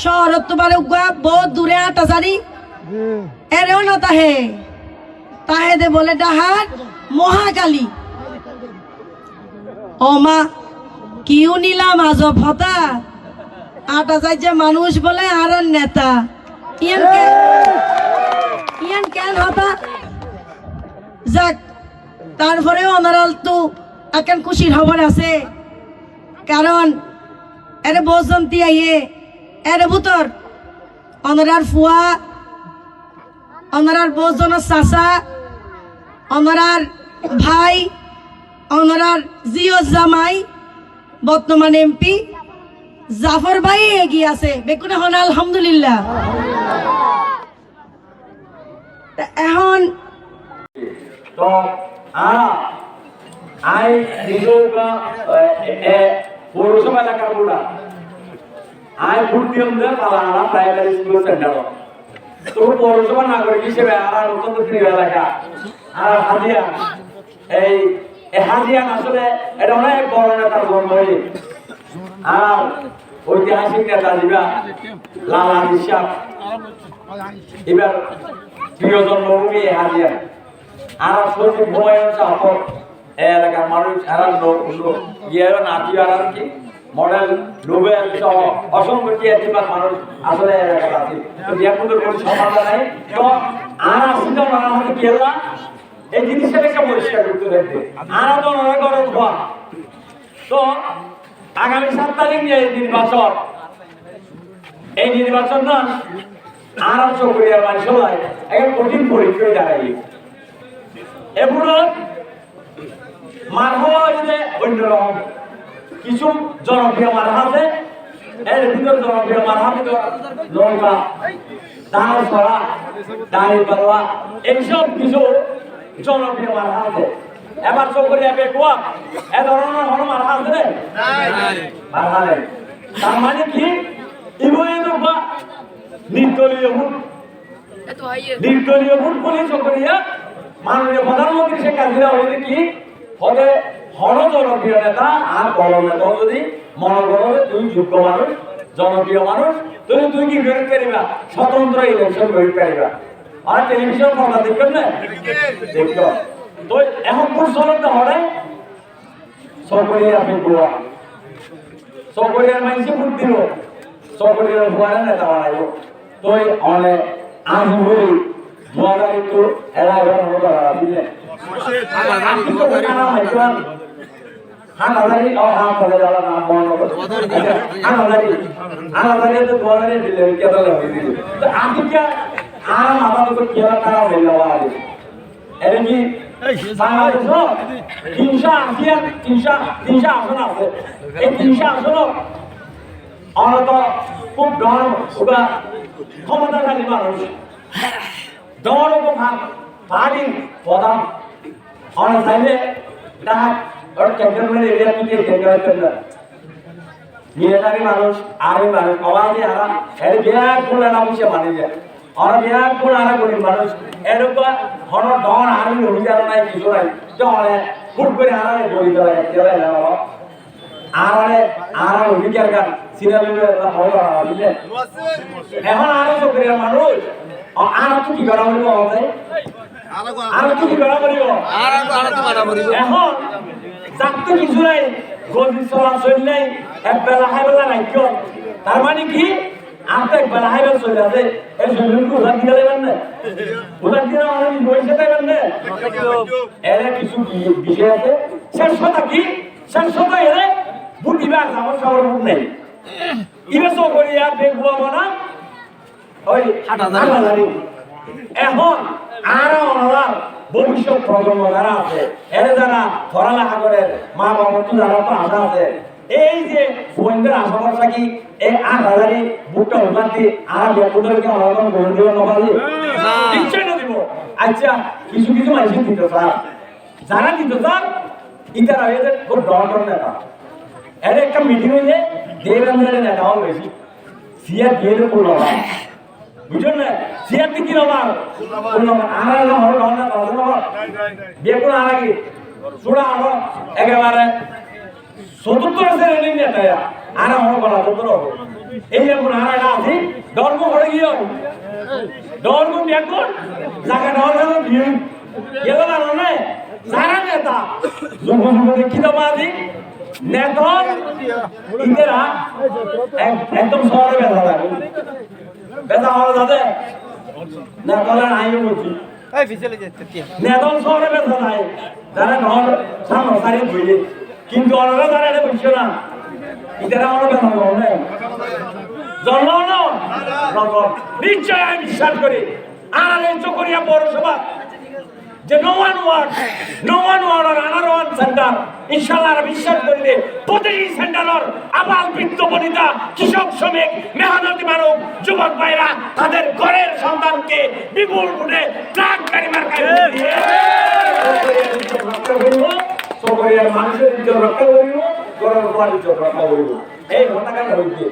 শহরত তোমার উগা বহুত দূরে আটা জানি। এরেও না তাহে। তাহে দে বলে ডাহার মহাকালী। ও মা কিউ নিলাম আজব হতা। আটা যাই যে মানুষ বলে আর নেতা। ইয়ান কেন? ইয়ান কেন হতা? যাক তারপরেও অনারাল তো এখন খুশির খবর আছে। কারণ এর বসন্তি আইয়ে। এর ভূতর, অনরার ফুয়া, অনরার বসজনের চাচা, অনরার ভাই, অনরার জিও জামাই, বর্তমান এমপি, জাফর ভাই এগিয়ে আছে। বেকুনে হন আলহামদুলিল্লাহ। এখন তো আই পৌরসভা এলাকার বুড়া আই দিয়ম দে পালাহারা প্রাইমারি স্কুল সেন্টার তো পৌরসভা নাগরিক হিসেবে আরা অত্যন্ত প্রিয় এলাকা আর হাজিয়া এই হাজিয়ান আসলে এটা অনেক বড় নেতার জন্মই আর ঐতিহাসিক নেতা দিবা লালা বিশ্বাস এবার প্রিয় জন্মভূমি হাজিয়ান আর সচিব হুমায়ুন সাহর এলাকার মানুষ লোক ইয়ে নাতি আর কি মডেল নোবেল সহ অসংখ্য টিয়াতিবাদ মানুষ আসলে এলাকার আছে তো দিয়াকুন্দের কোনো সমাধান নাই। তো আর আসিত মানা হতে কেলা এই জিনিসটাকে পরিষ্কার করতে দেখবে। আর তো অনেক গরম হওয়া তো আগামী সাত তারিখ যে নির্বাচন। এই নির্বাচন না আর চকরিয়ার মানুষ সবাই একটা কঠিন পরীক্ষায় দাঁড়াই এগুলো হইলে অন্যরকম। কিছু জনপ্রিয় আছে এর ভিতর জনপ্রিয় ভিতর নৌকা দাঁড় ছড়া দাঁড়ি পাল্লা এইসব কিছু জনপ্রিয় মারহা আছে এবার চকরিয়া বেকুয়া এ ধরনের হলো মারহা আছে রে মারহা নেই। তার মানে কি? ইবনে নৌকা নির্দলীয় ভোট নির্দলীয় ভোট বলে চকরিয়া মাননীয় প্রধানমন্ত্রী শেখ হাসিনা হইলে কি? হলে হন জনপ্রিয় নেতা আর বড় নেতা যদি মনে করো তুই যোগ্য মানুষ, জনপ্রিয় মানুষ তুমি তুই কি বের করিবা স্বতন্ত্র ইলেকশন বের করিবা আর টেলিভিশন কথা দেখবেন না? দেখো। তো এখন চলতে হরে সকরিয়া আপনি গোয়া। মানুষে ভোট দিব সকরিয়ার ভুয়ারে নেতা বানাইব তো অনেক আমি বলি ভুয়ারা একটু এরা এবার মতো বুঝলেন। হানাদারি হানাদারি তো দোয়ারে দিলে কেদা লাগে তো আমি কে আর তো কেলা টাকা হয়ে যাওয়া আগে এটা কি বাংলাদেশ তিনশো আশি তিনশো তিনশো আসন আছে। এই তিনশো আসন অনত খুব ডর ওটা ক্ষমতাশালী মানুষ ডর ওখান পার্টির প্রধান অনেক চাইলে তার ওর ক্যান্টনমেন্ট এরিয়া থেকে কেন্দ্র কেন্দ্র মিলিটারি মানুষ, আর্মি মানুষ, অবাধি আরা এর বিরাট ফুল এরা বসে মানে যায় আর বিরাট ফুল আরা গরিব মানুষ। এরকম হন ডন আর্মি অভিযান নাই, কিছু নাই। তো ফুট করে আরা জড়িত হয় কেলা না আর অনেক আর অভিজ্ঞার গান সিনেমা হয় বুঝলে? এখন আরও চোখের মানুষ। আর তো কি করা বলব আমাদের? আর তো কি করা এখন চাকতো কিছু নাই গদি চলাচল নাই একবেলা খাইবেলা নাই কিয়? তার মানে কি? আর তো একবেলা খাইবেলা চলে আছে। এই জমিনকে উধার দিতে দেবেন না? উধার দিলে অনেক বইসে দেবেন না? এর কিছু বিষয় আছে। শেষ কথা কি? শেষ কথা এরে ভোট আমার সবার ভোট নেই। ইবে চকরিয়া বেগ বুয়াবো না ওই হাটাদারি এখন আর ওনার ভবিষ্যৎ প্রজন্ম যারা আছে, এর যারা পড়ালেখা করে, মা বাবা তো যারা তো আশা আছে, এই যে গোয়েন্দার আশা ভরসা কি এই আট হাজারি বুকটা উঠান দি আর বেকুদেরকে অনলাইন গ্রহণ দিব নবালি নিশ্চয় না দিব। আচ্ছা কিছু কিছু মানুষ দিত, স্যার। যারা দিত, স্যার, ইতারা এদের খুব ডর নেতা। এর একটা মিটিং হইলে দেবেন্দ্রের নেতাও বেশি সিয়ার দিয়ে করল বুঝলেন? না সিয়ার কি রবার আর হল হল না হল না। বেকুন আর কি? সুড়া হল একেবারে। চতুর্থ শ্রেণির নেতা আর হল বলা চতুর্থ এই বেকুন আর এটা আছে ডরগো পড়ে গিয়ে ডরগো ব্যাকুন জায়গা ডরগো ভিউ গেল না না সারা নেতা যুবতী কি দাম আদি নেতন ইন্দিরা একদম শহরে বেজা বেজা হওয়া যাবে নেতলের আইন বলছি। নেতল শহরে বেজা যায় যারা ঘর সামনে সারি ধুইলে। কিন্তু ওনারা যারা এটা বুঝছে না। ইতারা আমরা বেজা হবে জন্ম নিশ্চয় আমি বিশ্বাস করি। আর এই চকরিয়া পৌরসভা। যে no one ward no one ward আর আনার ওয়ান সেন্টার। ইনশাআল্লাহ আমরা বিশ্বাস করি প্রতিটি সেন্টারের আবাল বৃদ্ধ বনিতা, কৃষক, শ্রমিক, মেহনতি মানব যুবক ভাইরা তাদের ঘরের সন্তানকে বিপুল ভোটে ট্রাক গাড়ি মার্কায় মানুষের রক্ষা করিব গরম রক্ষা করিব। এই হইছে